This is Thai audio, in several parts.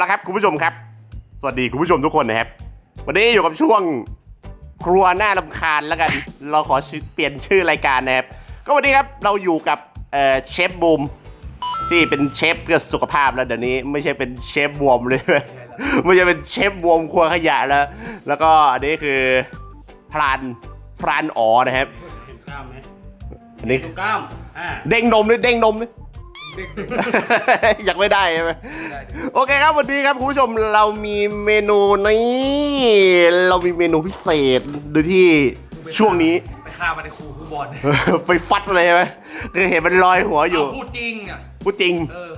เอาละครับคุณผู้ชมครับ สวัสดีคุณผู้ชมทุกคนนะครับ วันนี้อยู่กับช่วงครัวหน้าลำคาญแล้วกัน เราขอชื่อเปลี่ยนชื่อรายการนะครับ ก็วันนี้ครับเราอยู่กับเอ่อเชฟบูมที่เป็นเชฟเพื่อสุขภาพแล้วเดี๋ยวนี้ไม่ใช่เป็นเชฟบวมเลย ไม่ใช่เป็นเชฟบวมครัวขยะแล้ว แล้วก็อันนี้คือพรานพรานอ๋อนะครับเห็นกล้ามไหมอันนี้ดูกล้ามอ่าเด้งนมด้วยเด้งนมด้วยอ ยากไม่ได้ใช่ไหมโอเคครับวันนี้ครับคุณผู้ชมเรามีเมนูนี้เรามีเมนูพิเศษโดยที่ช่วงนี้ไปฆ่ามันในครูครูบอลไปฟัดมาเลยใช่ไหมคือเห็นมันลอยหัวอยู่เาพูดจริงอะพูดจริงเออ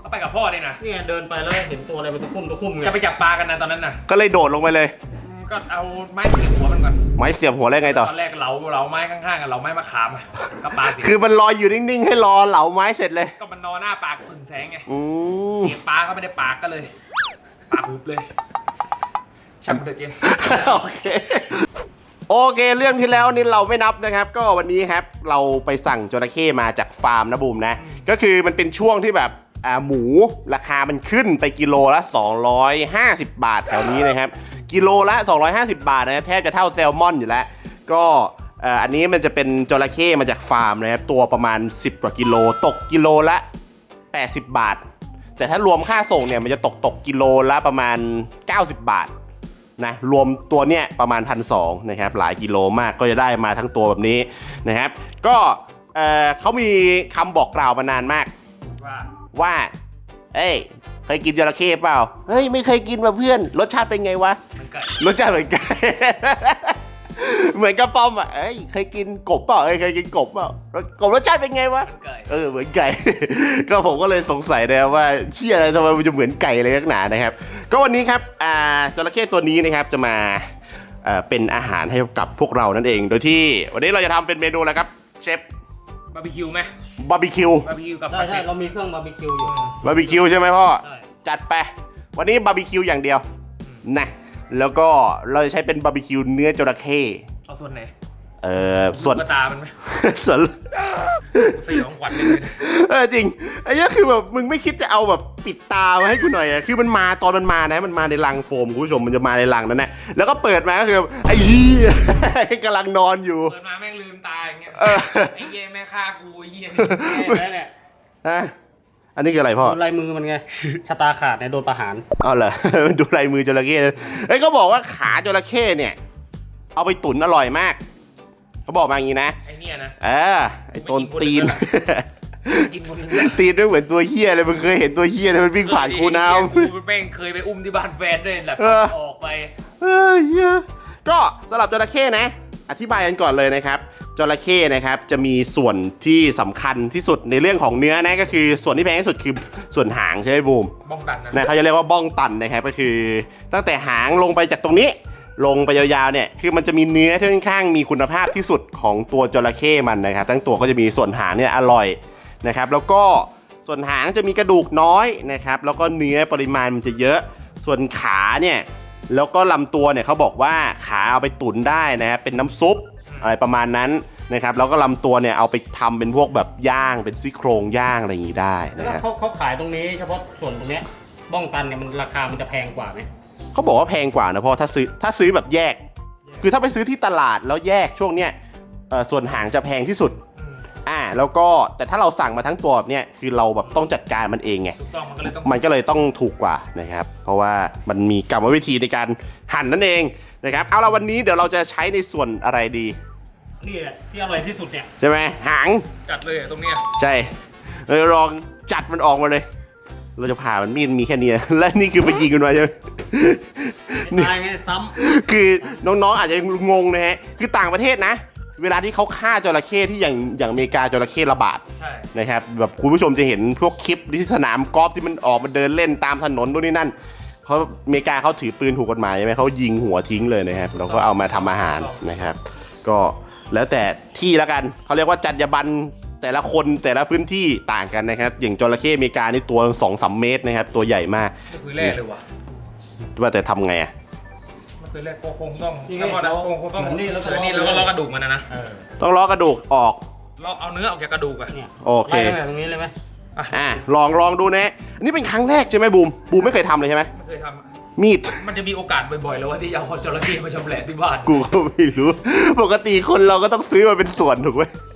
เขาไปกับพ่อเนี่ยนะนี่ไงเดินไปแล้วเห็นตัวอะไรมันตะคุ่มตะคุ่มไงจะไปจับปลากันนะตอนนั้นน่ะก็เลยโดดลงไปเลยอืม ก็เอาไม้เสียบหัวมันก่อน ไม้เสียบหัวแล้วไงต่อ ตอนแรกเราเราไม้ข้างๆกันเราไม้มะขามอะก็ปลาเสียบคือมันลอยอยู่นิ่งๆ ให้รอเหลาไม้เสร็จเลย ก็มันนอนหน้าปากผึ่งแสงไง อืม เสียบปลาเข้าไปในปากก็เลย ปากหุบเลยช่างมันเถอะเจมส์โอเค โอเค เรื่องที่แล้วนี่เราไม่นับนะครับ ก็วันนี้ครับ เราไปสั่งจระเข้มาจากฟาร์มนะบูมนะ ก็คือมันเป็นช่วงที่แบบอ่า หมูราคามันขึ้นไปกิโลละ 250 บาทแถวนี้นะครับ กิโลละ 250 บาทนะแทบจะเท่าแซลมอนอยู่แล้ว ก็อันนี้มันจะเป็นจระเข้มาจากฟาร์มนะครับตัวประมาณ 10 กว่ากิโล ตกกิโลละ 80 บาท แต่ถ้ารวมค่าส่งเนี่ยมันจะตกตกกิโลละประมาณ 90 บาทนะรวมตัวเนี้ยประมาณพันสนะครับหลายกิโลมากก็จะได้มาทั้งตัวแบบนี้นะครับ ก็เอ่อเขามีคำบอกกล่าวมานานมากว่า ว่า เอ้ย เคยกินจระเข้เปล่า เฮ้ย ไม่เคยกินมาเพื่อน รสชาติเป็นไงวะมันไก่รสชาติเหมือนกันเหมือนกระป๋อมอะเอ้ย เคยกินกบเปล่าเอ้ย เคยกินกบเปล่ากบรสชาติเป็นไงวะมันไก่เออเหมือนไก่ ก็ผมก็เลยสงสัยนะครับว่าเชี่ยอะไรทำไมมันจะเหมือนไก่เลยนักหนานะครับ ก็วันนี้ครับอ่าจระเข้ตัวนี้นะครับจะมาเอ่อเป็นอาหารให้กับพวกเรานั่นเอง โดยที่วันนี้เราจะทำเป็นเมนูอะไรครับเชฟ บาร์บีคิวไหม บาร์บีคิวบาร์บีคิวกับใช่ใช่เรามีเครื่องบาร์บีคิวอยู่บาร์บีคิวใช่ไหมพ่อ ใช่จัดไป วันนี้บาร์บีคิวอย่างเดียวนะแล้วก็เราจะใช้เป็นบาร์บีคิวเนื้อจระเข้เอาส่วนไหน เออส่วนลูกกระตามันไหมส่วนกูสยองขวัญเลยนะเออจริงไอ้เนี้ยคือแบบมึงไม่คิดจะเอาแบบปิดตามาให้กูหน่อยอะคือมันมาตอนมันมานะมันมาในรังโฟมคุณผู้ชมมันจะมาในรังนั้นแหละแล้วก็เปิดมาก็คือไอ้เหี้ย กำลังนอนอยู่ เปิดมาแม่งลืมตาอย่างเงี้ยเออ ไอ้เหี้ยแม่ฆ่ากูไอ้เหี้ยแน่แน่ฮะอันนี้คืออะไรพ่อ ดูลายมือมันไง ชะตาขาดเนี่ยโดนประหารอ๋อเหรอ ดูลายมือจระเข้เลยเอ้ยเขาบอกว่าขาจระเข้เนี่ย เอาไปตุ๋นอร่อยมาก เขาบอกมาอย่างนี้นะ ไอ้เนี่ยนะ เออไอ้ต้นตีน กินคนหนึ่งตีนไม่เหมือนตัวเหี้ยเลยมึงเคยเห็นตัวเหี้ยเลยมันวิ่งผ่านคูน้ำ กูแม่งเคยไปอุ้มที่บ้านแฟนด้วยแบบเออ ออกไป เอ้ยเหี้ยก็สำหรับจระเข้นะ อธิบายกันก่อนเลยนะครับจระเข้นะครับจะมีส่วนที่สำคัญที่สุดในเรื่องของเนื้อนะก็คือส่วนที่แพงที่สุดคือส่วนหางใช่ไหมบูมบ้องตันนะนะเขาจะเรียกว่าบ้องตันนะครับก็คือ ตั้งแต่หางลงไปจากตรงนี้ ลงไปยาวๆเนี่ยคือมันจะมีเนื้อที่ค่อนข้างมีคุณภาพที่สุดของตัวจระเข้มันนะครับทั้งตัวก็จะมีส่วนหางเนี่ยอร่อยนะครับแล้วก็ส่วนหางจะมีกระดูกน้อยนะครับแล้วก็เนื้อปริมาณมันจะเยอะ ส่วนขาเนี่ยแล้วก็ลำตัวเนี่ยเขาบอกว่าขาเอาไปตุ๋นได้นะครับเป็นน้ำซุปอะไรประมาณนั้นนะครับแล้วก็ลำตัวเนี่ยเอาไปทำเป็นพวกแบบย่างเป็นซี่โครงย่างอะไรอย่างนี้ได้แล้วนะครับ เขาเขาขายตรงนี้เฉพาะส่วนตรงเนี้ยบ้องตันเนี่ยมันราคามันจะแพงกว่าไหม เขาบอกว่าแพงกว่านะเพราะถ้าซื้อถ้าซื้อแบบแยก คือถ้าไปซื้อที่ตลาดแล้วแยกช่วงเนี้ยเอ่อส่วนหางจะแพงที่สุดอืมอ่า แล้วก็แต่ถ้าเราสั่งมาทั้งตัวแบบเนี้ยคือเราแบบต้องจัดการมันเองไง ถูกต้องมันก็เลยต้องมันก็เลยต้องถูกกว่านะครับ เพราะว่ามันมีกรรมวิธีในการหั่นนั่นเองนะครับ เอาละวันนี้เดี๋ยวเราจะใช้ในส่วนอะไรดี นี่แหละที่อร่อยที่สุดเนี่ย ใช่ไหมหาง จัดเลยอะตรงเนี้ยใช่เราลองจัดมันออกมาเลย เราจะผ่ามันมีดมีแค่เนี้ยและนี่คือไปยิงกันมาใช่ไหมนี่ตายไงซ้คือน้องๆอาจจะงงนะฮะคือต่างประเทศนะ เวลาที่เขาฆ่าจระเข้ที่อย่างอย่างอเมริกาจระเข้ระบาดใช่นะครับแบบคุณผู้ชมจะเห็นพวกคลิปที่สนามกอล์ฟที่มันออกมาเดินเล่นตามถนนตรงนี้นั่นเขาอเมริกาเขาถือปืนถูกกฎหมายใช่ไหมเขายิงหัวทิ้งเลยนะครับแล้วก็เอามาทำอาหารนะครับ ก็แล้วแต่ที่แล้วกันเขาเรียกว่าจรรยาบรรณ แต่ละคนแต่ละพื้นที่ต่างกันนะครับ อย่างจระเข้อเมริกานี่ตัวสองสามเมตรนะครับ ตัวใหญ่มากไม่คุยแร่เลยว่ะว่าแต่ทำไงอะไม่คุยแร่คงคงต้องำนี่ไงแล้วก็นะเราคงคงต้องเหมือนนี่แล้วก็ เออนี่แล้วก็เลาะกระดูกมันนะนะเออต้องล้อกระดูกออกเลาะเอาเนื้อออกจากกระดูกอะเนี่ยโอเค ไล่ตั้งแต่ตรงนี้เลยไหมอะอะลองลองดูนะอันนี้เป็นครั้งแรกใช่ไหมบูมบูมไม่เคยทำเลยใช่ไหมไม่เคยทำอะมีด มันจะมีโอกาสบ่อยๆ แล้วว่าที่จะเอาคอจระเข้มาชำแหละที่บ้านกูก็ไม่รู้ ปกติคนเราก็ต้องซื้อมาเป็นส่วนถูกไหมอืมเย้ย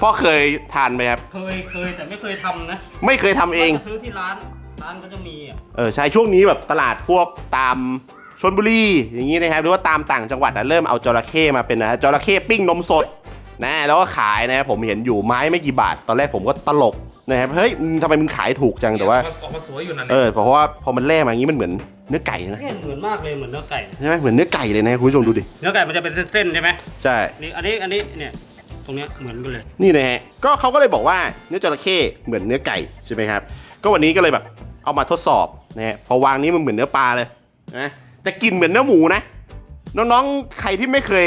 พ่อเคยทานไหมครับ เคยเคยแต่ไม่เคยทำนะไม่เคยทำเองจะซื้อที่ร้านร้านก็จะมีอะเออใช่ช่วงนี้แบบตลาดพวกตามชนบุรีอย่างนี้นะครับหรือว่าตามต่างจังหวัดอะเริ่มเอาจระเข้มาเป็นนะจระเข้ปิ้งนมสดนะแล้วก็ขายนะผมเห็นอยู่ไม้ไม่กี่บาท ตอนแรกผมก็ตลกนะครับเฮ้ยมึงทำไมมึงขายถูกจังแต่ว่า ออกมาสวยอยู่นั่นเออเพราะว่าพอมันแล่มาอย่างนี้มันเหมือน เนื้อไก่นะ เนี่ยเหมือนมากเลยเหมือนเนื้อไก่ ใช่ไหมเหมือนเนื้อไก่เลยนะคุณผู้ชมดูดิ เนื้อไก่มันจะเป็นเส้นๆใช่ไหมใช่ นี่อันนี้อันนี้เนี่ยตรงเนี้ยเหมือนกันเลย นี่นะฮะ ก็เขาก็เลยบอกว่าเนื้อจระเข้เหมือนเนื้อไก่ใช่ไหมครับ ก็วันนี้ก็เลยแบบเอามาทดสอบนะฮะ พอวางนี้มันเหมือนเนื้อปลาเลยนะแต่กลินเหมือนเนื้อหมูนะ น้องๆ ใครที่ไม่เคย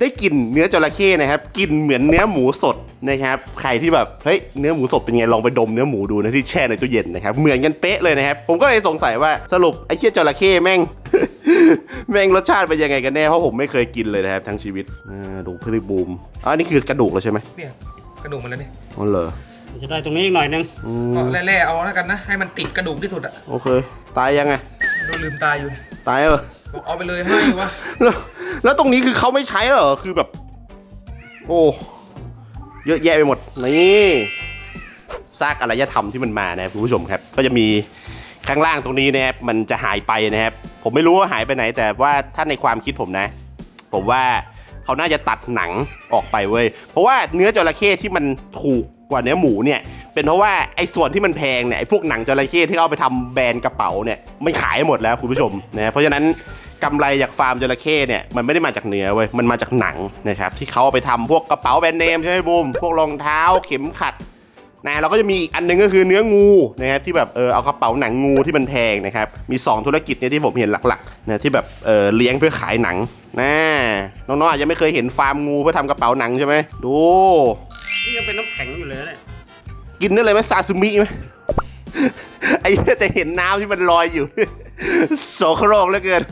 ได้กลิ่นเนื้อจระเข้นะครับกลินเหมือนเนื้อหมูสด นะครับใครที่แบบเฮ้ยเนื้อหมูสดเป็นไงลองไปดมเนื้อหมูดูนะที่แช่ในตู้เย็นนะครับเหมือนกันเป๊ะเลยนะครับผมก็เลยสงสัยว่าสรุปไอ้เคี้ยจระเข้แม่ง แม่งรสชาติเป็นยังไงกันแน่เพราะผมไม่เคยกินเลยนะครับทั้งชีวิตอ่าดูพริบูมอ๋อนี่คือกระดูกแล้วใช่ไหมเนี่ยกระดูกมันแล้วนี่อ๋อเหรอมันจะได้ตรงนี้อีกหน่อยนึงอืก็มแร่ๆเอาแล้วกันนะ ให้มันติดกระดูกที่สุดอะโอเค ตายยังไงดูลืมตาอยู่ตายเออบอกเอาไปเลยให้วะแล้วแล้วตรงนี้คือเขาไม่ใช้เหรอคือแบบ โอ้ เยอะแยะไปหมด นี่ซากอารยธรรมที่มันมานะครับคุณผู้ชมครับ ก็จะมีข้างล่างตรงนี้นะครับมันจะหายไปนะครับ ผมไม่รู้ว่าหายไปไหน แต่ว่าถ้าในความคิดผมนะ ผมว่าเขาน่าจะตัดหนังออกไปเว้ย เพราะว่าเนื้อจระเข้ที่มันถูกกว่าเนื้อหมูเนี่ย เป็นเพราะว่าไอ้ส่วนที่มันแพงเนี่ยไอ้พวกหนังจระเข้ที่เขาเอาไปทำแบรนด์กระเป๋าเนี่ยมันขายหมดแล้วคุณผู้ชมนะเพราะฉะนั้น กำไรจากฟาร์มจระเข้เนี่ยมันไม่ได้มาจากเนื้อเว้ยมันมาจากหนังนะครับที่เขาเอาไปทำพวกกระเป๋าแบรนด์เนมใช่ไหมบูมพวกรองเท้าเข็มขัดนะเราก็จะมีอีกอันหนึงก็คือเนื้องูนะครับที่แบบเออเอากระเป๋าหนังงูที่มันแพงนะครับมี 2 ธุรกิจเนี่ยที่ผมเห็นหลักๆนะที่แบบเออเลี้ยงเพื่อขายหนังนะน้องๆอาจจะไม่เคยเห็นฟาร์มงูเพื่อทำกระเป๋าหนังใช่ไหมดูนี่ยังเป็นน้ำแข็งอยู่เลยนะเนี่ยกินได้เลยไหมซาซิมิไหมไอ้เหี้ยแต่เห็นน้ำที่มันลอยอยู่ โสโครกเหลือเกิน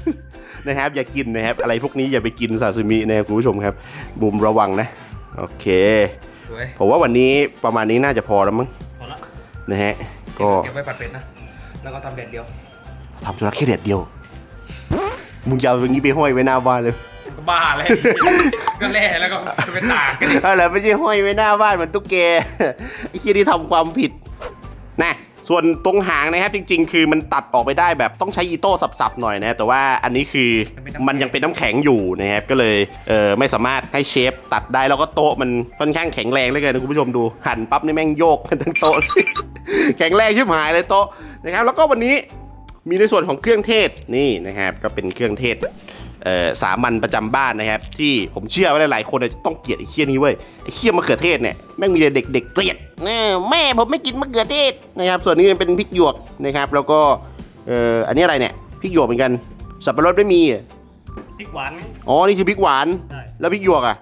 นะครับ อย่ากินนะครับ อะไรพวกนี้อย่าไปกินซาซิมินะครับคุณผู้ชมครับบูมระวังนะ โอเค สวยผมว่าวันนี้ประมาณนี้น่าจะพอแล้วมั้งพอละนะฮะ ก็เก็บไว้ผัดเป็ดนะ แล้วก็ทำเด็ดเดียวทำจระเข้เด็ดเดียว มึงจะเอาอย่างนี้ไปห้อยไว้หน้าบ้านเลย ก็บ้าเลย ก็แร่แล้วก็จะไปตากกันดิ อะไรไม่ใช่ห้อยไว้หน้าบ้านเหมือนตุ๊กแกไอ้เคียที่ทำความผิดนะ ส่วนตรงหางนะครับจริง ๆ คือมันตัดออกไปได้แบบต้องใช้อีโต้สับๆหน่อยนะแต่ว่าอันนี้คือมันยังเป็นน้ำแข็งอยู่นะครับก็เลยเออไม่สามารถให้เชฟตัดได้แล้วก็โต๊ะมันค่อนข้างแข็งแรงเหลยกันนะคุณผู้ชมดูหั่นปั๊บนี่แม่งโยกกันทั้งโต๊ะแข็งแรงชิบหายเลยโต๊ะนะครับแล้วก็วันนี้มีในส่วนของเครื่องเทศนี่นะครับก็เป็นเครื่องเทศเอ่อ สามัญประจำบ้านนะครับ ที่ผมเชื่อว่าหลายๆคนเนี่ยต้องเกลียดไอ้เคี้ยนี้เว้ยไอ้เคี้ยมะเขือเทศเนี่ยแม่งมีแต่เด็กๆเกลียดแน่แม่ผมไม่กินมะเขือเทศนะครับ ส่วนนี้เป็นพริกหยวกนะครับ แล้วก็เอ่ออันนี้อะไรเนี่ยพริกหยวกเหมือนกันสับปะรดไม่มีอะพริกหวานไหมอ๋อนี่คือพริกหวานใช่แล้วพริกหยวกอะ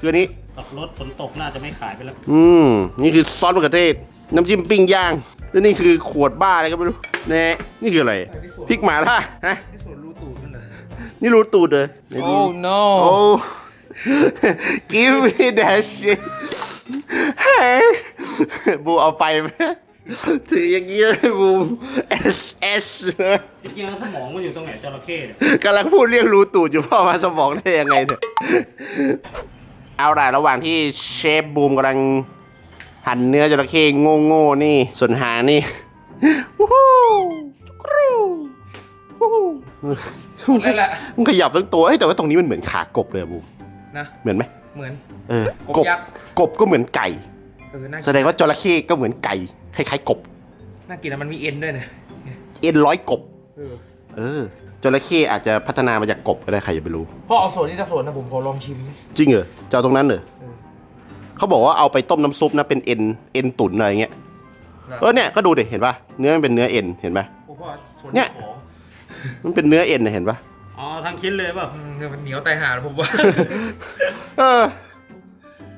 คืออันนี้สับปะรถฝนตกน่าจะไม่ขายไปแล้วอืมนี่คือซอสมะเขือเทศน้ำจิ้มปิ้งย่างแล้วนี่คือขวดบ้าอะไรก็ไม่รู้แน่นี่คืออะไรพริกหมาล่าฮะที่ส่ว นรูตูดนั่นเลยนี่รู้ตูดเลยไหนดู Oh no โอ้ give me that shit เฮ้ยบูเอาไปไหมถืออย่างนี้เลยบู S S นะจริงๆแล้วสมองมันอยู่ตรงไหนจระเข้เนี่ยกำลังพูดเรียกรูตูดอยู่พ่อมาสมองได้ยังไงเนี่ย เอาล่ะระหว่างที่เชฟบูมกำลังหั่นเนื้อจระเข้โง่ๆนี่ ส่วนหางนี่ วู้ฮู้จุกรู วู้ฮู้นั่นแหละมันขยับทั้งตัวเอ้ยแต่ว่าตรงนี้มันเหมือนขากบเลยอะบูมนะ เหมือนไหมเหมือน เออ กกบบยักษ์ กบก็เหมือนไก่ เออน่าแสดงว่าจระเข้ก็เหมือนไก่คล้ายๆกบ น่ากินนะมันมีเอ็นด้วยนะเอ็นร้อยกบ เออเออจระเข้อาจจะพัฒนามาจากกบก็ได้ใครจะไปรู้ พ่อเอาส่วนนี้จากส่วนนะผมขอลองชิมสิจริงเหรอจะเอาตรงนั้นเหรอเออ เขาบอกว่าเอาไปต้มน้ำซุปนะเป็นเอ็นเอ็นตุ๋นอะไรเงี้ย เออเนี่ยก็ดูดิเห็นปะเนื้อมันเป็นเนื้อเอ็นเห็นปะผมว่าส่วนเนี่ย ขอ มันเป็นเนื้อเอ็นนะเห็นปะอ๋อทั้งชิ้นเลยเปล่ะอืมเนี่ยมันเหนียวไตหาแล้วผมว่า เออ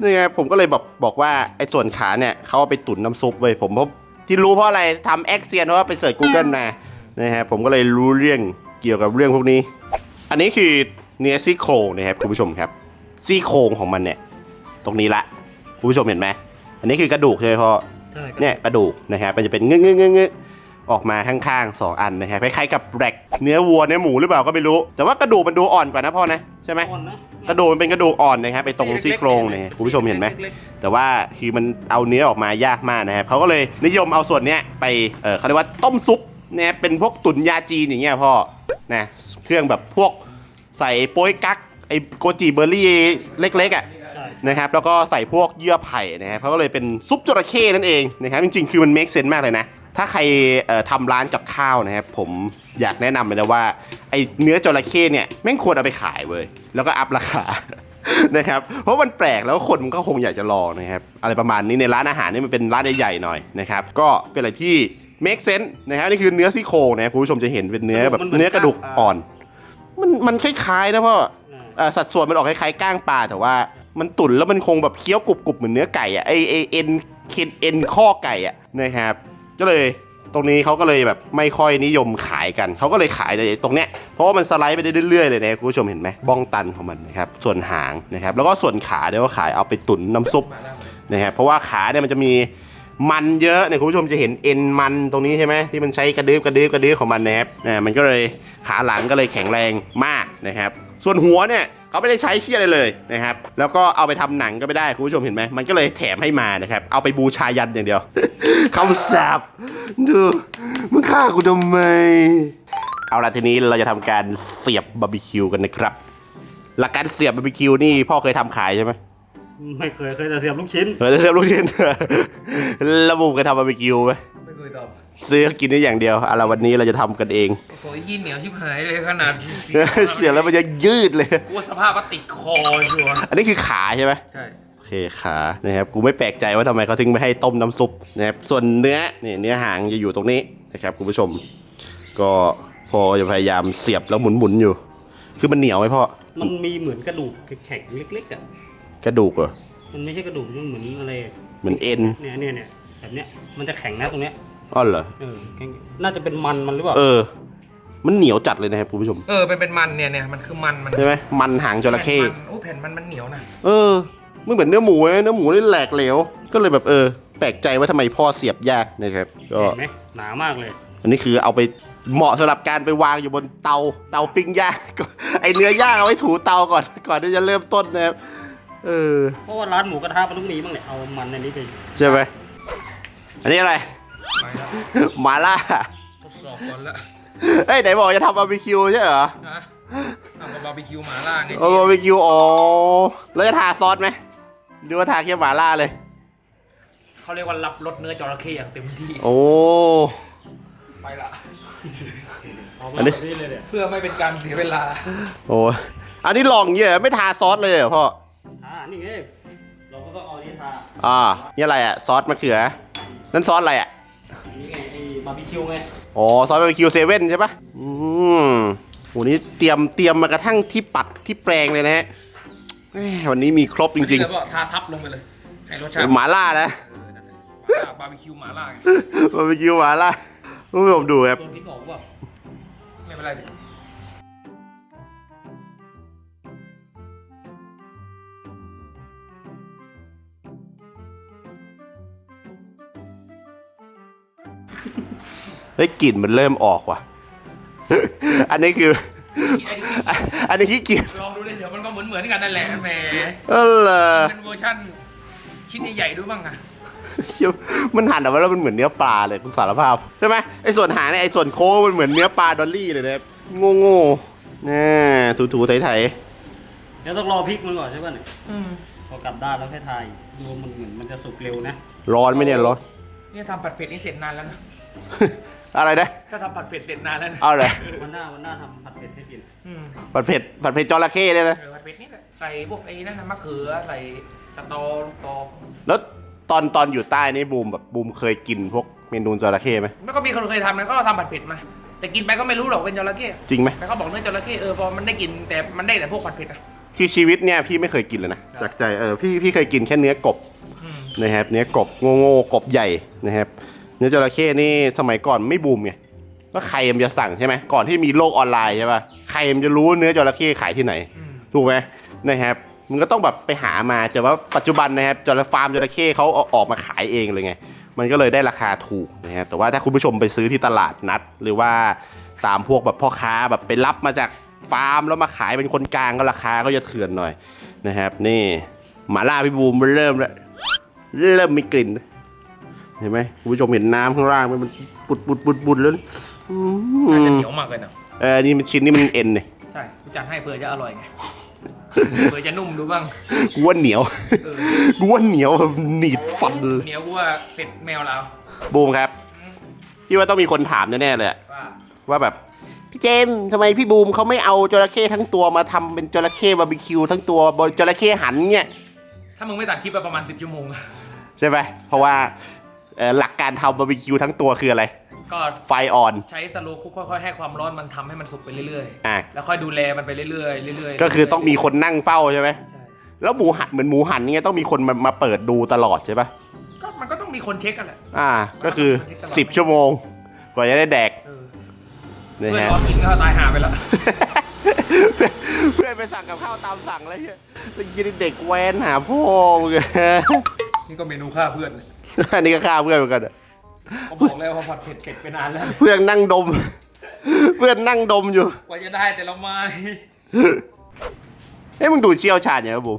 นี่ไงผมก็เลยบอกบอกว่าไอ้ส่วนขาเนี่ยเขาเอาไปตุ๋นน้ำซุปเว้ยผมเพราะที่รู้เพราะอะไรทำแอคเซียนเพราะว่าไปเสิร์ช Google มานะฮะผมก็เลยรู้เรื่องเกี่ยวกับเรื่องพวกนี้ อันนี้คือเนื้อซี่โครงนะครับคุณผู้ชมครับซี่โครงของมันเนี่ย ตรงนี้ละคุณผู้ชมเห็นไหมอันนี้คือกระดูกใช่ไหมพ่อ ใช่ครับเนี่ยกระดูกนะครับมันจะเป็นงึกงึกงึกงึก ออกมาข้างๆสองอันนะครับคล้ายๆกับแรกเนื้อวัวเนื้อหมูหรือเปล่าก็ไม่รู้ แต่ว่ากระดูกมันดูอ่อนกว่านะพ่อนะใช่ไหมอ่อนนะกระดูกมันเป็นกระดูกอ่อนนะครับไปตรงซี่โครงเนี่ยคุณผู้ชมเห็นไหมล็กแต่ว่าคือมันเอาเนื้อออกมายากมากนะครับเขาก็เลยนิยมเอาส่วนเนี้ยไปเออเขาเรียกว่าต้มซุปเนี่ยเป็นพวกตุ๋นยาจีนอย่างเงี้ยพ่อนะเครื่องแบบพวกใส่โป๊ยกั๊กไอโกจิเบอร์รี่เล็กๆอะๆใช่นะครับแล้วก็ใส่พวกเยื่อไผ่นะครับเขาก็เลยเป็นซุปจระเข้นั่นเองนะครับจริงๆ คือมัน make sense มากเลยนะ ถ้าใครเอ่อทำร้านกับข้าวนะครับผมอยากแนะนำเลยนะว่าไอเนื้อจระเข้เนี่ยแม่งควรเอาไปขายเว้ยแล้วก็อัพราคานะครับเพราะมันแปลกแล้วคนมันก็คงอยากจะลองนะครับอะไรประมาณนี้ในร้านอาหารนี่มันเป็นร้านใหญ่ๆหน่อยนะครับก็เป็นอะไรที่ make sense นะครับนี่คือเนื้อซี่โครงนะครับคุณผู้ชมจะเห็นเป็นเนื้อแบบเนื้อกระดูกอ่อน มันมันคล้ายๆนะพ่ออ่าเอ่อสัดส่วนมันออกคล้ายๆก้างปลาแต่ว่ามันตุ๋นแล้วมันคงแบบเคี้ยวกรุบๆเหมือนเนื้อไก่อะไอไอเอ็นเคนเอ็นข้อไก่อะนะครับ ก็เลยตรงนี้เขาก็เลยแบบไม่ค่อยนิยมขายกัน เขาก็เลยขายแต่ตรงเนี้ย เพราะว่ามันสไลด์ไปได้เรื่อยๆเลยนะคุณผู้ชมเห็นไหมบ้องตันของมันนะครับ ส่วนหางนะครับ แล้วก็ส่วนขาเดี๋ยวก็ขายเอาไปตุ๋นน้ำซุปนะครับ เพราะว่าขาเนี่ยมันจะมีมันเยอะเนี่ยคุณผู้ชมจะเห็นเอ็นมันตรงนี้ใช่ไหมที่มันใช้กระดืบกระดืบกระดืบของมันนะครับอ่ามันก็เลยขาหลังก็เลยแข็งแรงมากนะครับ ส่วนหัวเนี่ย เขาไม่ได้ใช้เชี่ยอะไรเลยนะครับ แล้วก็เอาไปทำหนังก็ไม่ได้คุณผู้ชมเห็นไหมมันก็เลยแถมให้มานะครับ เอาไปบูชายันอย่างเดียวคำสาปดูมึงฆ่ากูทำไม เอาละทีนี้เราจะทำการเสียบบาร์บีคิวกันนะครับ หลักการเสียบบาร์บีคิวนี่พ่อเคยทำขายใช่ไหมไม่เคยเคยแต่เสียบลูกชิ้นเออจะเสียบลูกชิ้นระบุกันทำบาร์บีคิวไหมไม่เคยตอบ ซื้อกินได้อย่างเดียวเอาละวันนี้เราจะทำกันเอง โอ้โหยี่เหนียวชิบหายเลยขนาดเสียบแล้วมันจะยืดเลย กูว่าสภาพว่าติดคอชัวร์อันนี้คือขาใช่ไหม ใช่ โอเคขานะครับกูไม่แปลกใจว่าทำไมเขาถึงไม่ให้ต้มน้ำซุปนะครับส่วนเนื้อนี่เนื้อหางจะอยู่ตรงนี้นะครับคุณผู้ชม ก็พอจะพยายามเสียบแล้วหมุนๆอยู่ คือมันเหนียวไหมพ่อมันมีเหมือนกระดูกแข็งๆเล็กๆอะ กระดูกเหรอมันไม่ใช่กระดูก มันเหมือนอะไรเหมือนเอ็น เนี่ยเนี่ยเนี่ยแบบเนี้ย มันจะแข็งนะตรงเนี้ย อ้อเหรอ เออแข็งน่าจะเป็นมันมันหรือเปล่า เออ มันเหนียวจัดเลยนะครับคุณผู้ชม เออเป็นเป็นมันเนี่ยเนี่ยมันคือมันมันใช่ไหมมันหางจระเข้ แผ่นมันโอ้แผ่นมันมันเหนียวนะเออไม่เหมือนเนื้อหมูนะเนื้อหมูนี่แหลกเหลว ก็เลยแบบเออ แปลกใจว่าทำไมพ่อเสียบยากนะครับ ก็ เห็นไหมหนามากเลย อันนี้คือเอาไปเหมาะสำหรับการไปวางอยู่บนเตาเตาปิ้งย่างก็ไอเนื้อย่างเอาไว้ถูเตาก่อน ก่อนที่จะเริ่มต้นนะครับเออเพราะว่าร้านหมูกระทะมันต้องมีบ้างแหละเอามันในนี้ไปใช่ไหมอันนี้อะไร ไปแล้วหมาล่าทดสอบก่อนละเฮ้ยไหนบอกจะทำบาร์บีคิวใช่เหรอนะทำกับบาร์บีคิวหมาล่าไงเอาบาร์บีคิวอ๋อแล้วจะทาซอสไหมหรือว่าทาแค่หมาล่าเลย เขาเรียกว่ารับรสเนื้อจระเข้อย่างเต็มที่ โอ้ ไปละเอามาอันนี้แบบนี้เลยเนี่ยเพื่อไม่เป็นการเสียเวลาโอ้อันนี้ลองเยอะไม่ทาซอสเลยเหรอพ่อ อ่า นี่ไงเราก็ต้องเอาอันนี้ทาอ่า นี่อะไรอะ ซอสมะเขือ นั่นซอสอะไรอะอันนี้ไงไอ้บาร์บีคิวไงอ๋อซอสบาร์บีคิวเซเว่นใช่ปะอืมโหนี่เตรียมเตรียมมากระทั่งที่ปัดที่แปลงเลยนะฮะแหม่วันนี้มีครบจริงแล้วก็ทาทับลงไปเลยให้รสชาติๆหมาล่านะ เออนั่นแหละบาร์บีคิวหมาล่าไงบาร์บีคิวหมาล่าคุณผู้ชมดูครับตัวพริกออกว่าไม่เป็นไรดิ ฮ้ยกลิ่นมันเริ่มออกว่ะ อันนี้คือไอ้ที่อันนี้ขี้เกียจลองดูเลยเดี๋ยวมันก็เหมือนเหมือนๆกันนั่นแหละแหมเออเหรอเป็นเวอร์ชั่นชิ้นใหญ่ๆดูบ้างอะเชี่ยมันหั่นออกมาแล้วมันเหมือนเนื้อปลาเลยคุณสารภาพใช่ไหมไอ้ส่วนหางเนี่ยไอ้ส่วนโค้งมันเหมือนเนื้อปลาดอลลี่เลยนะครับโง่โง่ๆน่ถูๆไถๆเดี๋ยวต้องรอพริกมันก่อนใช่ป่ะเนี่ยอืมพอกลับด้านแล้วค่อยทายดูมันเหมือนมันจะสุกเร็วนะ ร้อนไหมเนี่ยร้อน เนี่ยทำผัดเผ็ดนี่เสร็จนานแล้วนะ อะไรนะถ้าทำผัดเผ็ดเสร็จนานแล้วนะเอาเลยวันหน้าวันหน้าทำผัดเผ็ดให้กินอืมผัดเผ็ดผัดเผ็ดจระเข้เลยนะ เออผัดเผ็ดนี่แหละใส่พวกไอ้นั่นนะมะเขือใส่สตอลูกตอแล้วตอนตอนอยู่ใต้นี่บูมแบบบูมเคยกินพวกเมนูจระเข้ไหมแล้วก็มีคนเคยทำนะเขาก็ทำผัดเผ็ดมา แต่กินไปก็ไม่รู้หรอกเป็นจระเข้จริงไหมแต่เขาบอกเนื้อจระเข้เออพอมันได้กินแต่มันได้แต่พวกผัดเผ็ดอะคือชีวิตเนี่ยพี่ไม่เคยกินเลยนะจากใจเออพี่พี่เคยกินแค่เนื้อกบอืมนะครับเนื้อกบโง่โง่ๆกบใหญ่นะครับ เนื้อจระเข้นี่สมัยก่อนไม่บูมไงว่าใครมันจะสั่งใช่ไหมก่อนที่มีโลกออนไลน์ใช่ป่ะใครมันจะรู้เนื้อจระเข้ขายที่ไหนอืมถูกไหมนะครับมันก็ต้องแบบไปหามาแต่ว่าปัจจุบันนะครับจระฟาร์มจระเข้เขาเอาออกมาขายเองเลยไง มันก็เลยได้ราคาถูกนะครับแต่ว่าถ้าคุณผู้ชมไปซื้อที่ตลาดนัด หรือว่าตามพวกแบบพ่อค้าแบบไปรับมาจากฟาร์มแล้วมาขายเป็นคนกลางก็ราคาก็จะเถื่อนหน่อยนะครับ นี่หมาล่าพี่บูมเริ่มแล้วเริ่มมีกลิ่น เห็นไหมคุณผู้ชมเห็นน้ำข้างล่างไหมมันปุดปุดปุดปุดแล้วอืน่าจะมเหนียวมากเลยนะเออนี่มันชิ้นนี้มันเอ็นเนี่ยใช่กูจัดให้เผื่อจะอร่อยไงเผื่อจะนุ่มดูบ้างกูว่าเหนียวเออกูว่าเหนียวแบบหนีดฟันเลยเหนียวกูว่าเสร็จแมวเราบูมครับพี่ว่าต้องมีคนถามแน่ๆเลยอะว่าว่าแบบพี่เจมส์ทำไมพี่บูมเขาไม่เอาจระเข้ทั้งตัวมาทำเป็นจระเข้บาร์บีคิวทั้งตัวบนจระเข้หันเนี่ยถ้ามึงไม่ตัดคลิปไปประมาณ 10ชั่วโมงใช่ไหมเพราะว่า เอ่อหลักการทำบาร์บีคิวทั้งตัวคืออะไร ก็ไฟอ่อน ใช้สโลว์คุกค่อยๆให้ความร้อนมันทำให้มันสุกไปเรื่อยอะ ๆ แล้วค่อยดูแลมันไปเรื่อยๆเรื่อยๆก็คือต้องมีคนนั่งเฝ้าใช่ไหม ใช่แล้วหมูหันเหมือนหมูหันเนี่ยต้องมีคนมามาเปิดดูตลอดใช่ปะก็มันก็ต้องมีคนเช็คกันแหละ อ่า ก็คือ 10 ชั่วโมง กว่าจะได้แดกเออนะเพื่อนฮะ ร้อนกินก็ตายหาไปแล้ว เพื่อนไปสั่งกับข้าวตามสั่งอะไรเงี้ยแล้วยินเด็กแว้นหาพ่อมึงอะนี่ก็เมนูฆ่าเพื่อนเลย อันนี้ก็ฆ่าเพื่อนเหมือนกันอะเขาบอกแล้วว่าผัดเผ็ดเผ็ดไปนานแล้ว เพื่อนนั่งดม เพื่อนนั่งดมอยู่ กว่าจะได้แต่ละไม้เอ้ยมึงดูเชี่ยวชาญอย่างนี้บูม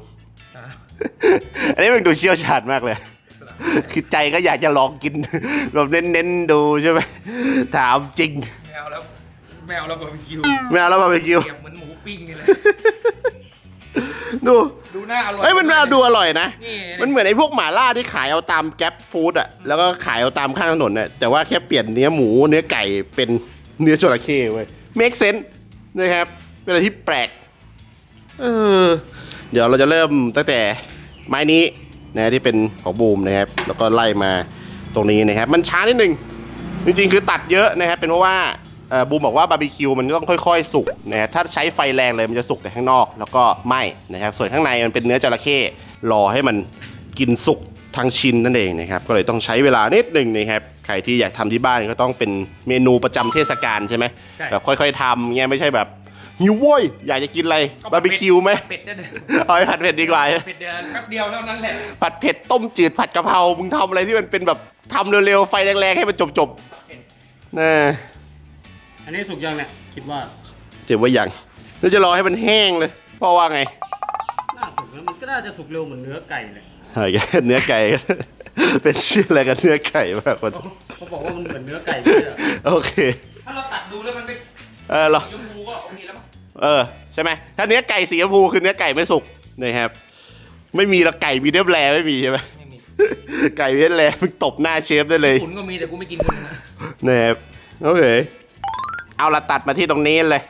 อะอันนี้มึงดูเชี่ยวชาญมากเลย คือใจก็อยากจะลองกิน แบบเน้นๆดูใช่ไหมถามจริง แมวแล้วแมวแล้วบาร์บีคิวไม่เอาแล้วบาร์บีคิวเก็บเหมือนหมูปิ้งนี่เลย ดูดูน่าอร่อยเฮ้ยมันน่าดูอร่อยนะ นี่มันเหมือนไอ้พวกหมาล่าที่ขายเอาตามแก๊ปฟู้ดอะ แล้วก็ขายเอาตามข้างถนนน่ะ แต่ว่าแค่เปลี่ยนเนื้อหมูเนื้อไก่เป็นเนื้อจระเข้เว้ย make sense นะครับ เป็นอะไรที่แปลก เออ เดี๋ยวเราจะเริ่มตั้งแต่ไม้นี้นะที่เป็นของบูมนะครับ แล้วก็ไล่มาตรงนี้นะครับ มันช้านิดนึง จริงๆ คือตัดเยอะนะครับ เป็นเพราะว่า เอ่อบูมบอกว่าบาร์บีคิวมันต้องค่อยๆ สุกนะครับถ้าใช้ไฟแรงเลยมันจะสุกแต่ข้างนอก แล้วก็ไหม้นะครับส่วนข้างในมันเป็นเนื้อจระเข้รอให้มันกินสุกทั้งชิ้นนั่นเองนะครับก็เลยต้องใช้เวลานิดหนึ่งนะครับใครที่อยากทำที่บ้านก็ต้องเป็นเมนูประจำเทศกาลใช่ไหมใช่ แบบค่อยๆทำเงี้ยไม่ใช่แบบหิวโว้ยอยากจะกินอะไรบาร์บีคิวไหมเป็ดได้เลยเอาไปผัดเผ็ดดีกว่า เป็ดเดียวแป๊บเดียวเท่านั้นแหละ ผัดเผ็ดต้มจืดผัดกะเพรา มึงทำอะไรที่มันเป็นแบบทำเร็วๆ ไฟแรงๆ ให้มันจบๆนะ อันนี้สุกยังเนี่ยคิดว่าเจ็บว่าอย่างแล้วจะรอให้มันแห้งเลยเพราะว่าไงน่าสุกแล้วมันก็น่าจะสุกเร็วเหมือนเนื้อไก่เลยเฮ้ยเนื้อไก่ เป็นชื่ออะไรกันเนื้อไก่มากคนเขาบอกว่ามันเหมือนเนื้อไก่เลยอะโอเค ถ้าเราตัดดูแล้วมันเป็นเออเหรอชมพูก็โอเคแล้วมั้งเออ ใช่ไหมถ้าเนื้อไก่สีชมพูคือเนื้อไก่ไม่สุกนะครับ ไม่มีแล้วไก่มีเนื้อแรไม่มีใช่ไหม ไม่มีไก่มีเนื้อแรมึงตบหน้าเชฟได้เลย ขุนก็มีแต่กูไม่กินคนนึงอะนะครับ โอเค เอาละตัดมาที่ตรงนี้เลย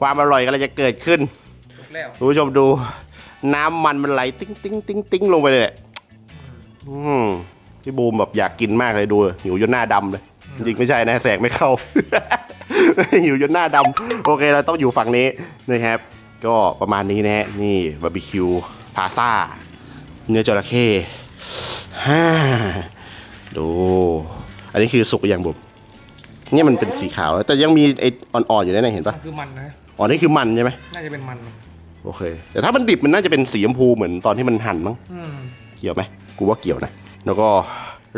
ความอร่อยก็เลยจะเกิดขึ้นจบแล้วคุณผู้ชมดู น้ำมันมันไหลติ้งติ้งติ้งติ้งลงไปเลยแหละอืมพี่บูมแบบอยากกินมากเลยดูหิวจนหน้าดำเลยจริงๆไม่ใช่นะแสงไม่เข้า หิวจนหน้าดำโอเคเราต้องอยู่ฝั่งนี้นะครับก็ประมาณนี้นะฮะนี่บาร์บีคิวพาซ่า เนื้อจระเข้ฮ่าดู อันนี้คือสุกหรือยังบุม เนี่ยมันเป็นสีขาวแล้วแต่ยังมีไอ้อ่อนๆอยู่นั่นนะเห็นปะมันคือมันนะอ๋อนี่คือมันใช่ไหมน่าจะเป็นมันโอเค แต่ถ้ามันดิบมันน่าจะเป็นสีชมพูเหมือนตอนที่มันหั่นมั้งอืมเกี่ยวไหมกูว่าเกี่ยวนะแล้วก็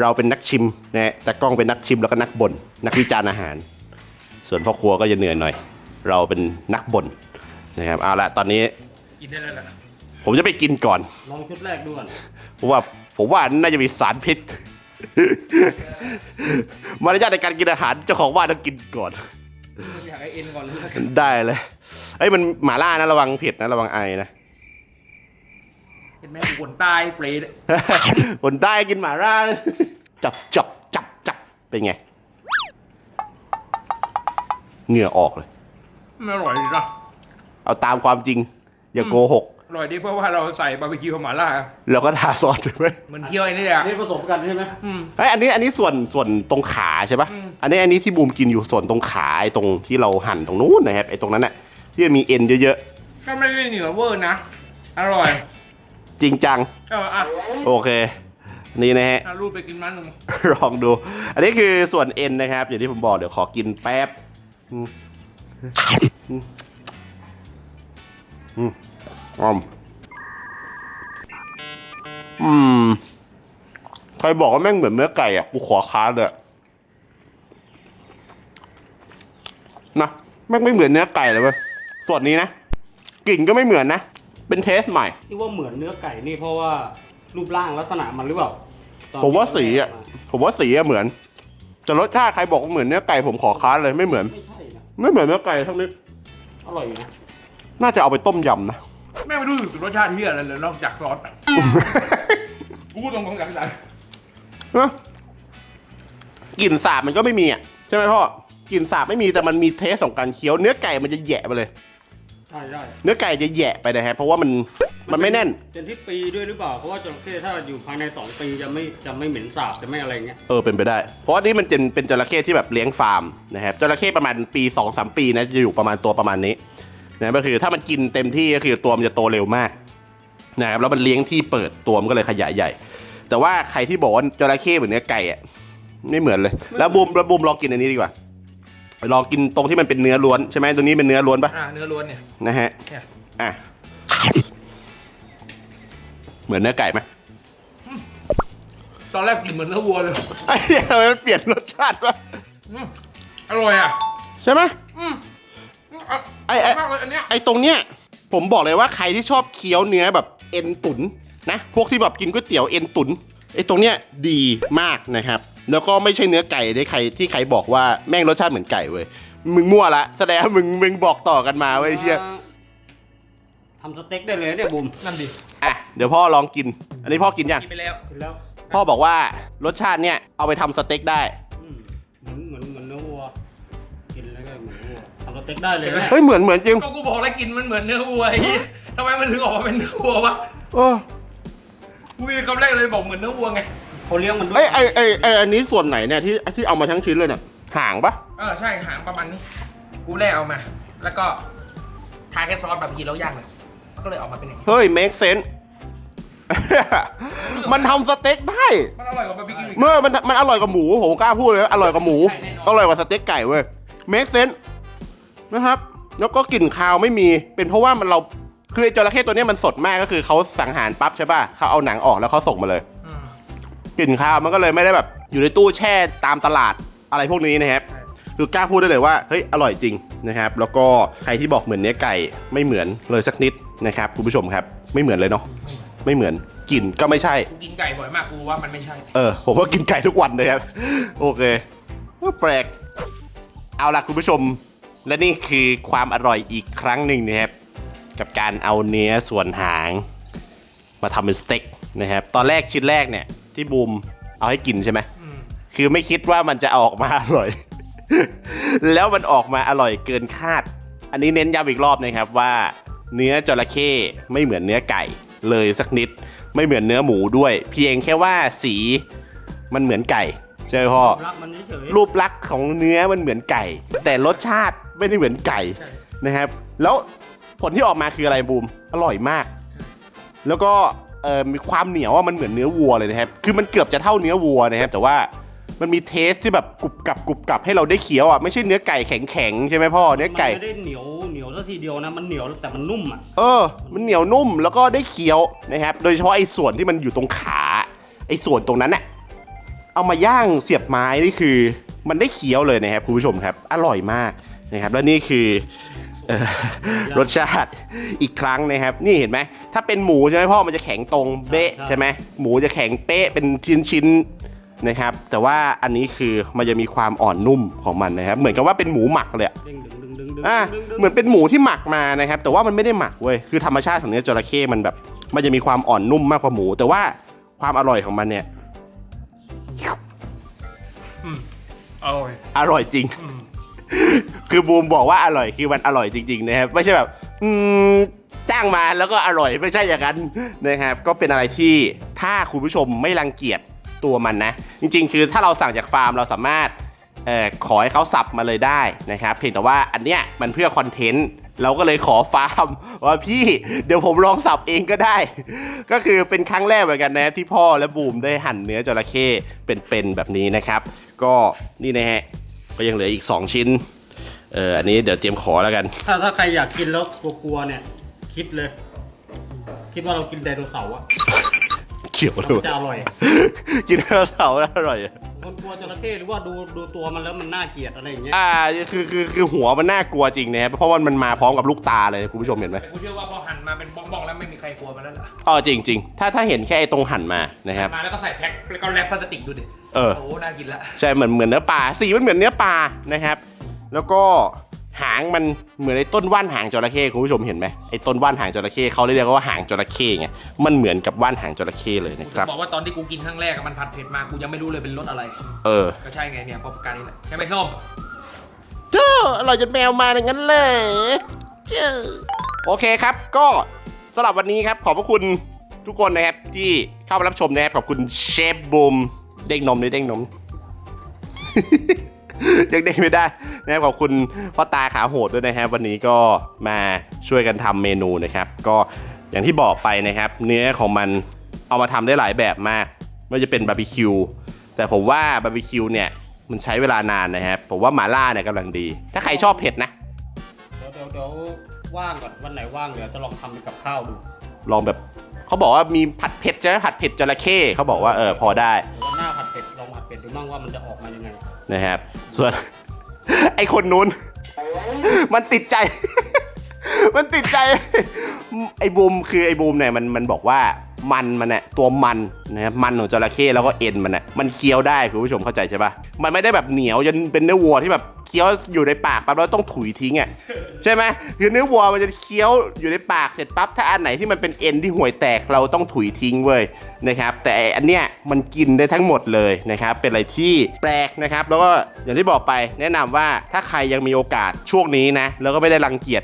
เราเป็นนักชิมนะฮะแต่กล้องเป็นนักชิมแล้วก็นักบน่นนักวิจารณ์อาหาร ส่วนพ่อครัวก็จะเหนื่อยหน่อย เราเป็นนักบ่นนะครับเอาละตอนนี้กินได้แล้วล่ะผมจะไปกินก่อน ลองชุดแรกดูก่อนเพราะว่าผมว่าน่าจะมีสารพิษ มารยาทในการกินอาหารเจ้าของบ้านต้องกินก่อน อยากให้เอ็นก่อนเลยได้เลยเอ้ยมันหมาล่านะระวังเผ็ดนะระวังไอนะ เห็นไหมกูขนตายเปรตคนใต้กินหมาล่า จับจับจับจับเป็นไง เหงื่อออกเลย ไม่อร่อยดีนะเอาตามความจริง อย่าโกหก อร่อยดีเพราะว่าเราใส่บาร์บีคิวหม่าล่า แล้วก็ทาซอสถูกไหมเหมือนเคี่ยวไอ้นี่แหละนี่ผสมกันใช่ไหมอืมเฮ้ยอันนี้อันนี้ส่วนส่วนตรงขาใช่ปะอืม อันนี้อันนี้ที่บูมกินอยู่ส่วนตรงขาไอ้ตรงที่เราหั่นตรงนู้นนะครับไอ้ตรงนั้นน่ะที่มันมีเอ็นเยอะก็ไม่ได้เหนียวเวอร์นะ อร่อยๆ จริงจัง เอออะโอเค นี่นะฮะ เอารูปไปกินมันหนึ่งลองดู อันนี้คือส่วนเอ็นนะครับ อย่างที่ผมบอกเดี๋ยวขอกินแป๊บอืมอืมอืม ออมอืม ใครบอกว่าแม่งเหมือนเนื้อไก่อะ กูขอค้านเลยอะนะแม่งไม่เหมือนเนื้อไก่เลยเว้ยส่วนนี้นะ กลิ่นก็ไม่เหมือนนะ เป็นเทสใหม่ ที่ว่าเหมือนเนื้อไก่นี่เพราะว่ารูปร่างลักษณะมันหรือเปล่าตอนผมว่าที่สีอะเาแยกผมว่าสีอะเหมือน แต่รสชาติใครบอกว่าเหมือนเนื้อไก่ผมขอค้านเลยไม่เหมือนมาไม่ใช่นะไม่เหมือนเนื้อไก่ทั้งนี้ อร่อยอยู่นะ น่าจะเอาไปต้มยำนะ แม่งไม่รู้สึกรสชาติที่อะไรเลยนอกจากซอสอะกูพูดตรงๆจากใจนะกลิ่นสาบมันก็ไม่มีอะใช่ไหมพ่อกลิ่นสาบไม่มีแต่มันมีเทสของการเคี้ยวเนื้อไก่มันจะแหยะไปเลย ใช่ใช่เนื้อไก่จะแหยะไปนะฮะเพราะว่ามันมันไม่แน่น เป็นที่ปีด้วยหรือเปล่า เพราะว่าจระเข้ถ้าอยู่ภายในสองปีจะไม่จะไม่เหม็นสาบจะไม่อะไรเงี้ย เออเป็นไปได้ เพราะว่านี่มันเป็นเป็นจระเข้ที่แบบเลี้ยงฟาร์มนะครับจระเข้ประมาณปี2อสปีนะจะอยู่ประมาณตัวประมาณนี้ นะก็คือถ้ามันกินเต็มที่ก็คือตัวมันจะโตเร็วมากนะครับแล้วมันเลี้ยงที่เปิดตัวมันก็เลยขยายใหญ่ แต่ว่าใครที่บอกว่าจระเข้เหมือนเนื้อไก่อะไม่เหมือนเลย แล้วบูมแล้วบูมลองกินอันนี้ดีกว่าลองกินตรงที่มันเป็นเนื้อล้วนใช่ไหมตัวนี้เป็นเนื้อล้วนปะอ่าเนื้อล้วนเนี่ยนะฮะเนี่ยอะเหมือนเนื้อไก่ไหมตอนแรกกลิ่นเหมือนเนื้อวัวเลยไอ้เหี้ยทำไมมันเปลี่ยนรสชาติวะอืมอร่อยอะใช่ไหมอืมอะ ไอ้ไอ้ มากเลยอันเนี้ยไอ้ตรงเนี้ยผมบอกเลยว่าใครที่ชอบเคี้ยวเนื้อแบบเอ็นตุ๋นนะพวกที่แบบกินก๋วยเตี๋ยวเอ็นตุ๋นไอ้ตรงเนี้ยดีมากนะครับ แล้วก็ไม่ใช่เนื้อไก่ได้ใครที่ใครบอกว่าแม่งรสชาติเหมือนไก่เว้ยมึงมั่วละแสดงว่ามึงมึงบอกต่อกันมาเว้ยไอ้เชี่ยทำสเต็กได้เลยเนี่ยบุมนั่นดิอะเดี๋ยวพ่อลองกิน อันนี้พ่อกินยังกินไปแล้ว กินแล้วพ่อบอกว่ารสชาติเนี่ยเอาไปทำสเต็กได้ เต็กได้เลยเห็นไหมเฮ้ยเหมือนเหมือนจริงก็กูบอกแล้วกินมันเหมือนเนื้อวัวไอ้เหี้ยทำไมมันถึงออกมาเป็นเนื้อวัววะเออกูมีคำแรกเลยบอกเหมือนเนื้อวัวไงเขาเลี้ยงมันด้วไอ้ยไอ้ไอ้ไอ้อันนี้ส่วนไหนเนี่ยที่ที่เอามาทั้งชิ้นเลยเนี่ยหางปะเออใช่หางประมาณนี้ กูแล่เอามา แล้วก็ทาแค่ซอสแบบทีแล้วย่างเลยก็เลยออกมาเป็นอย่างนี้เฮ้ย make sense มันทำสเต็กได้ มันอร่อยกว่าบาร์บีคิวอีก เมื่อมันมันอร่อยกว่าหมูผมกล้าพูดเลยว่าอร่อยกว่าหมูใช่แน่นอน อร่อยกว่าสเต็กไก่เว้ย make sense นะครับ แล้วก็กลิ่นคาวไม่มี เป็นเพราะว่ามันเราคือไอ้จระเข้ตัวเนี้ยมันสดมากก็คือเขาสังหารปั๊บใช่ป่ะเขาเอาหนังออกแล้วเขาส่งมาเลย อืมกลิ่นคาวมันก็เลยไม่ได้แบบอยู่ในตู้แช่ตามตลาดอะไรพวกนี้นะครับใช่คือกล้าพูดได้เลยว่าเฮ้ยอร่อยจริงนะครับ แล้วก็ใครที่บอกเหมือนเนื้อไก่ไม่เหมือนเลยสักนิดนะครับคุณผู้ชมครับ ไม่เหมือนเลยเนาะไม่เหมือนกลิ่นก็ไม่ใช่ กูกินไก่บ่อยมากกูว่ามันไม่ใช่ เออผมก็กินไก่ทุกวันเลยครับ โอเคก็แปลก เอาล่ะคุณผู้ชม และนี่คือความอร่อยอีกครั้งหนึ่งนะครับ กับการเอาเนื้อส่วนหาง มาทำเป็นสเต็กนะครับ ตอนแรกชิ้นแรกเนี่ย ที่บูมเอาให้กินใช่ไหมอืมคือไม่คิดว่ามันจะออกมาอร่อย แล้วมันออกมาอร่อยเกินคาด อันนี้เน้นย้ำอีกรอบนะครับว่า เนื้อจระเข้ไม่เหมือนเนื้อไก่เลยสักนิด ไม่เหมือนเนื้อหมูด้วย เพียงแค่ว่าสีมันเหมือนไก่ ใช่ไหมพ่อ รักมันเฉยๆรูปลักษณ์ของเนื้อมันเหมือนไก่ แต่รสชาติไม่ได้เหมือนไก่ใช่นะครับ แล้วผลที่ออกมาคืออะไรบูม อร่อยมาก แล้วก็เอ่อมีความเหนียวว่ามันเหมือนเนื้อวัวเลยนะครับ คือมันเกือบจะเท่าเนื้อวัวนะครับ แต่ว่ามันมีเทสที่แบบกรุบกรับกรุบกรับให้เราได้เคี้ยวอะไม่ใช่เนื้อไก่แข็งแข็งๆใช่ไหมพ่อเนื้อไก่ มันไม่ได้เหนียวเหนียวซะทีเดียวนะ มันเหนียวแต่มันนุ่มอะ เออ มันเหนียวนุ่มแล้วก็ได้เคี้ยวนะครับ โดยเฉพาะไอ้ส่วนที่มันอยู่ตรงขา ไอ้ส่วนตรงนั้นน่ะ เอามาย่างเสียบไม้นี่คือ มันได้เคี้ยวเลยนะครับคุณผู้ชมครับ อร่อยมากนะครับ แล้วนี่คือเอ่อรสชาติอีกครั้งนะครับ นี่เห็นไหมถ้าเป็นหมูใช่ไหมพ่อมันจะแข็งตรงเบ๊ะใช่ไหมหมูจะแข็งเป๊ะเป็นชิ้นๆนะครับ แต่ว่าอันนี้คือมันจะมีความอ่อนนุ่มของมันนะครับ เหมือนกับว่าเป็นหมูหมักเลยอะเด้งดึงดึงดึงดึงอะดึงดึงเหมือนเป็นหมูที่หมักมานะครับ แต่ว่ามันไม่ได้หมักเว้ยคือธรรมชาติของเนื้อจระเข้มันแบบ มันจะมีความอ่อนนุ่มมากกว่าหมู แต่ว่าความอร่อยของมันเนี่ย อร่อยอร่อยจริงอืมคือบูมบอกว่าอร่อยคือมันอร่อยจริง ๆ นะครับ ไม่ใช่แบบ อืมจ้างมาแล้วก็อร่อยไม่ใช่อย่างนั้นนะครับ ก็เป็นอะไรที่ถ้าคุณผู้ชมไม่รังเกียจตัวมันนะ จริง ๆ คือถ้าเราสั่งจากฟาร์มเราสามารถเอ่อขอให้เขาสับมาเลยได้นะครับ เพียงแต่ว่าอันเนี้ยมันเพื่อคอนเทนต์ เราก็เลยขอฟาร์มว่าพี่เดี๋ยวผมลองสับเองก็ได้ ก็คือเป็นครั้งแรกเหมือนกันนะที่พ่อและบูมได้หั่นเนื้อจระเข้เป็นๆแบบนี้นะครับ ก็นี่นะฮะก็ยังเหลืออีก 2 ชิ้นเอออันนี้เดี๋ยวเตรียมขอแล้วกัน ถ้าถ้าใครอยากกินแล้วกลัวๆเนี่ย คิดเลย คิดว่าเรากินไดโนเสาร์อะเขียวเลมัยนจะอร่อย กินไดโนเสาร์แล้วอร่อย คนกลัวจระเข้หรือว่าดูดูตัวมันแล้วมันน่าเกลียดอะไรอย่างเงี้ยอ่าคือคือคือหัวมันน่ากลัวจริงนะครับเพราะว่ามันมาพร้อมกับลูกตาเลยคุณผู้ชมเห็นไหมแต่กูเชื่อว่าพอหันมาเป็นบ้องๆแล้วไม่มีใครกลัวมันแล้วล่ะอ๋อจริงจริงถ้าถ้าเห็นแค่ไอ้ตรงหั่นมานะครับมาแล้วก็ใส่แพ็คแล้วก็แรปพลาสติกดูดิเออโอ้โหน่ากินละใช่เหมือนเหมือนเนื้อปลาสีมันเหมือนเนื้อปลานะครับ แล้วก็ หางมันเหมือนไอ้ต้นว่านหางจระเข้คุณผู้ชมเห็นไหมไอ้ต้นว่านหางจระเข้เขาเรียกว่าหางจระเข้ไงมันเหมือนกับว่านหางจระเข้เลยนะครับบอกว่าตอนที่กูกินครั้งแรกอะมันผัดเผ็ดมากูยังไม่รู้เลยเป็นรสอะไร เออ ก็ใช่ไงเนี่ยเพราะประการนี้แหละแค่ไปส้มเจ้าอร่อยจนแมวมาอย่างนั้นเลยเจ้าโอเคครับ ก็สำหรับวันนี้ครับขอบพระคุณทุกคนนะครับที่เข้ามารับชมนะครับขอบคุณเชฟบูมเด้งนมเลยเด้งนม ยังเด้งไม่ได้นะครับขอบคุณพ่อตาขาโหดด้วยนะครับ วันนี้ก็มาช่วยกันทำเมนูนะครับ ก็อย่างที่บอกไปนะครับ เนื้อของมันเอามาทำได้หลายแบบมากไม่ว่าจะเป็นบาร์บีคิวแต่ผมว่าบาร์บีคิวเนี่ยมันใช้เวลานานนะครับผมว่าหมาล่าเนี่ยกำลังดี ถ้าใครชอบเผ็ดนะเดี๋ยวเดี๋ยวเดี๋ยวว่างก่อนวันไหนว่างเดี๋ยวจะลองทำเป็นกับข้าวดู ลองแบบเขาบอกว่ามีผัดเผ็ดใช่ไหมผัดเผ็ดจระเข้เขาบอกว่าเออพอได้เดี๋ยววันหน้าผัดเผ็ดลองผัดเผ็ดดูบ้างว่ามันจะออกมายังไง นะครับ ส่วนไอคนนู้น มันติดใจ มันติดใจ ไอบูมคือไอบูมเนี่ยมันมันบอกว่ามันมันเนี่ยตัวมันนะครับมันของจระเข้แล้วก็เอ็นมันเนี่ยมันเคี้ยวได้คุณผู้ชมเข้าใจใช่ปะมันไม่ได้แบบเหนียวจนเป็นเนื้อวัวที่แบบเคี้ยวอยู่ในปากปั๊บแล้วต้องถุยทิ้งอะใช่ไหมคือเนื้อวัวมันจะเคี้ยวอยู่ในปากเสร็จปั๊บถ้าอันไหนที่มันเป็นเอ็นที่ห่วยแตกเราต้องถุยทิ้งเว้ยนะครับ แต่อันเนี้ยมันกินได้ทั้งหมดเลยนะครับ เป็นอะไรที่แปลกนะครับ แล้วก็อย่างที่บอกไปแนะนำว่าถ้าใครยังมีโอกาสช่วงนี้นะแล้วก็ไม่ได้รังเกียจ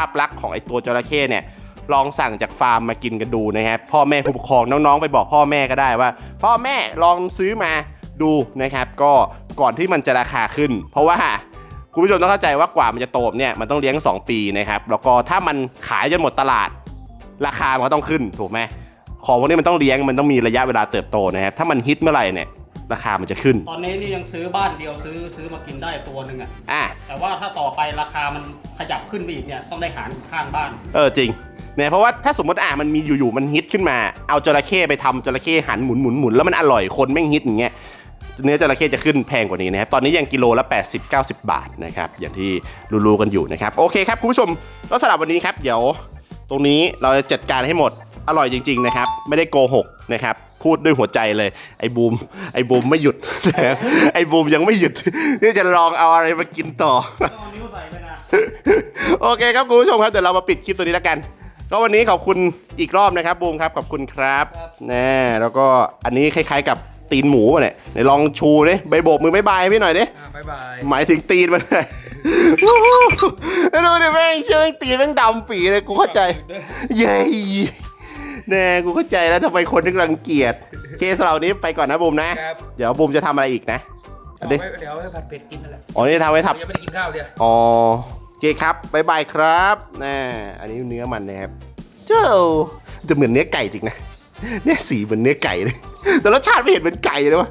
าพลักษณ์ของไอตัวจระเข้เนี่ยลองสั่งจากฟาร์มมากินกันดูนะครับพ่อแม่ผู้ปกครองน้องๆ ไปบอกพ่อแม่ก็ได้ว่า พ่อแม่ลองซื้อมาดูนะครับ ก็ก่อนที่มันจะราคาขึ้น เพราะว่าคุณผู้ชมต้องเข้าใจว่ากว่ามันจะโตเนี่ยมันต้องเลี้ยง 2 ปีนะครับแล้วก็ถ้ามันขายจนหมดตลาด ราคามันก็ต้องขึ้นถูกไหมของพวกนี้มันต้องเลี้ยงมันต้องมีระยะเวลาเติบโตนะครับถ้ามันฮิตเมื่อไหร่เนี่ย ราคามันจะขึ้น ตอนนี้นี่ยังซื้อบ้านเดียวซื้อซื้อมากินได้ตัวหนึ่งอะ อะ แต่ว่าถ้าต่อไปราคามันขยับขึ้นไปอีกเนี่ยต้องได้หารข้างบ้าน เออจริงเนี่ยเพราะว่าถ้าสมมติอะมันมีอยู่ๆมันฮิตขึ้นมา เอาจระเข้ไปทำจระเข้หันหมุนหมุนหมุนแล้วมันอร่อยคนแม่งฮิตอย่างเงี้ยเนื้อจระเข้จะขึ้นแพงกว่านี้นะครับ ตอนนี้ยังกิโลละ 80 90 บาทนะครับ อย่างที่รู้ๆกันอยู่นะครับ โอเคครับคุณผู้ชม ก็สำหรับวันนี้ครับ เดี๋ยว ตรงนี้เราจะจัดการให้หมด อร่อยจริง ๆ นะครับ ไม่ได้โกหกนะครับ พูดด้วยหัวใจเลย ไอ้บูม ไอ้บูมไม่หยุดนะครับไอ้บูมยังไม่หยุด นี่จะลองเอาอะไรมากินต่อต้องเอานิ้วใส่ไปนะ โอเคครับคุณผู้ชมครับเดี๋ยวเรามาปิดคลิปตัวนี้แล้วกัน ก็วันนี้ขอบคุณอีกรอบนะครับบูมครับขอบคุณครับครับ แน่แล้วก็อันนี้คล้ายๆกับตีนหมูป่ะเนี่ยไหนลองชูดิใบโบกมือบายบายให้พี่หน่อยดิ อ่าบ๊ายบาย หมายถึงตีนมันวู้ฮู้ดูดิแม่งเชื่อแม่งตีนแม่งดำปีเลยกูเข้าใจ เย้ แน่กูเข้าใจแล้วทำไมคนถึงรังเกียจเคสเรานี้ไปก่อนนะบูมนะ ครับเดี๋ยวบูมจะทำอะไรอีกนะอันนี้เอาไว้เดี๋ยวเอาให้ผัดเผ็ดกินนั่นแหละอ๋อนี่ทำไว้ทับ ยังไม่ได้กินข้าวเดียวอ๋อโอเคครับบายบายครับน่อันนี้เนื้อมันนะครับ เจ้าจะเหมือนเนื้อไก่จริงนะ เนี่ยสีเหมือนเนื้อไก่เลย แต่รสชาติไม่เห็นเหมือนไก่เลยวะ